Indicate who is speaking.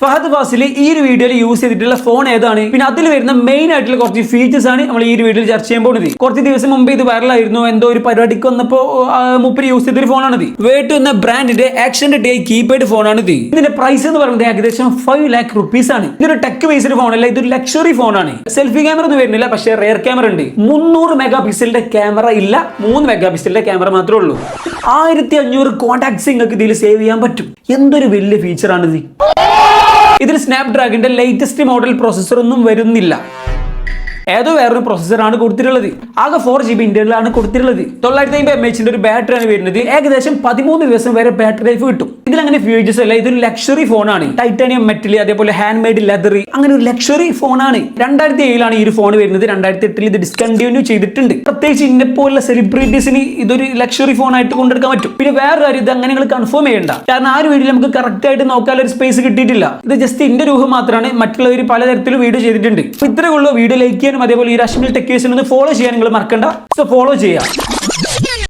Speaker 1: ഫഹദ് ഫാസിൽ ഈ ഒരു വീഡിയോയിൽ യൂസ് ചെയ്തിട്ടുള്ള ഫോൺ ഏതാണ്? പിന്നെ അതിൽ വരുന്ന മെയിൻ ആയിട്ടുള്ള കുറച്ച് ഫീച്ചേഴ്സ് ആണ് നമ്മൾ ഈ ഒരു വീഡിയോയിൽ ചർച്ച ചെയ്യാൻ പോകുന്നത്. കുറച്ച് ദിവസം മുമ്പ് ഇത് വൈറൽ ആയിരുന്നു. എന്തോ ഒരു പരിപാടിക്ക് വന്നപ്പോൾ മുപ്പര് യൂസ് ചെയ്തൊരു ഫോണാണ് ഇത് വേട്ട് എന്ന ബ്രാൻഡിന്റെ ആക്ഷൻ ഡേ കീപാഡ് ഫോണാണ് ഇത് ഇതിന്റെ പ്രൈസ് എന്ന് പറയുന്നത് ഏകദേശം ഫൈവ് ലാക്ക് റുപ്പീസ് ആണ്. ഇതൊരു ടെക് ബേസ്ഡ് ഫോണല്ല ഇതൊരു ലക്ഷറി ഫോണാണ് സെൽഫി ക്യാമറ ഒന്നും വരുന്നില്ല പക്ഷേ റെയർ ക്യാമറ ഉണ്ട്. മുന്നൂറ് മെഗാ പിക്സലിന്റെ ക്യാമറ ഇല്ല മൂന്ന് മെഗാ പിക്സലിന്റെ ക്യാമറ മാത്രമേ ഉള്ളൂ. ആയിരത്തി അഞ്ഞൂറ് കോൺടാക്ട്സ് നിങ്ങൾക്ക് ഇതിൽ സേവ് ചെയ്യാൻ പറ്റും. എന്തൊരു വലിയ ഇത് ഇതിൽ സ്നാപ്ഡ്രാഗന്റെ ലേറ്റസ്റ്റ് മോഡൽ പ്രോസസ്സർ ഒന്നും വരുന്നില്ല. ഏതോ വേറൊരു പ്രോസസ്സറാണ് കൊടുത്തിട്ടുള്ളത്. ആകെ ഫോർ ജി ബി ഇന്റർണലാണ് കൊടുത്തിട്ടുള്ളത്. തൊള്ളായിരത്തി അമ്പത് എം എച്ചിന്റെ ഒരു ബാറ്ററിയാണ് വരുന്നത്. ഏകദേശം പതിമൂന്ന് ദിവസം വരെ ബാറ്ററി ലൈഫ് കിട്ടും. ഇതിലങ്ങനെ ഫ്യൂച്ചേഴ്സ് അല്ല ഇതൊരു ലക്ഷറി ഫോണാണ് ടൈറ്റാനിയം മെറ്റലി അതേപോലെ ഹാൻഡ് മെയ്ഡ് ലെതർ അങ്ങനെ ഒരു ലക്ഷറി ഫോണാണ് രണ്ടായിരത്തി ഏഴിലാണ് ഈ ഒരു ഫോൺ വരുന്നത്. രണ്ടായിരത്തി എട്ടിൽ ഇത് ഡിസ്കണ്ടിന്യൂ ചെയ്തിട്ടുണ്ട്. പ്രത്യേകിച്ച് ഇന്നെ പോലുള്ള സെലിബ്രിറ്റീസിന് ഇതൊരു ലക്ഷറി ഫോൺ ആയിട്ട് കൊണ്ടെടുക്കാൻ പറ്റും. പിന്നെ വേറെ കാര്യം ഇത് അങ്ങനെ നിങ്ങൾ കൺഫേം ചെയ്യണ്ട. കാരണം ആ ഒരു വീഡിയോ നമുക്ക് കറക്റ്റ് ആയിട്ട് നോക്കാൻ ഒരു സ്പേസ് കിട്ടിയിട്ടില്ല. ഇത് ജസ്റ്റ് ഇന്റെ രൂപം മാത്രമാണ്. മറ്റുള്ളവർ പലതരത്തിൽ വീഡിയോ ചെയ്തിട്ടുണ്ട്. അപ്പൊ ഇത്രേ ഉള്ളൂ. വീഡിയോ ലൈക്ക് ചെയ്യാനും അതേപോലെ ഈ രാഷ്ട്രീയ ടെക്യൂസിനൊന്ന് ഫോളോ ചെയ്യാൻ നിങ്ങൾ മറക്കണ്ട. സോ ഫോളോ ചെയ്യാം.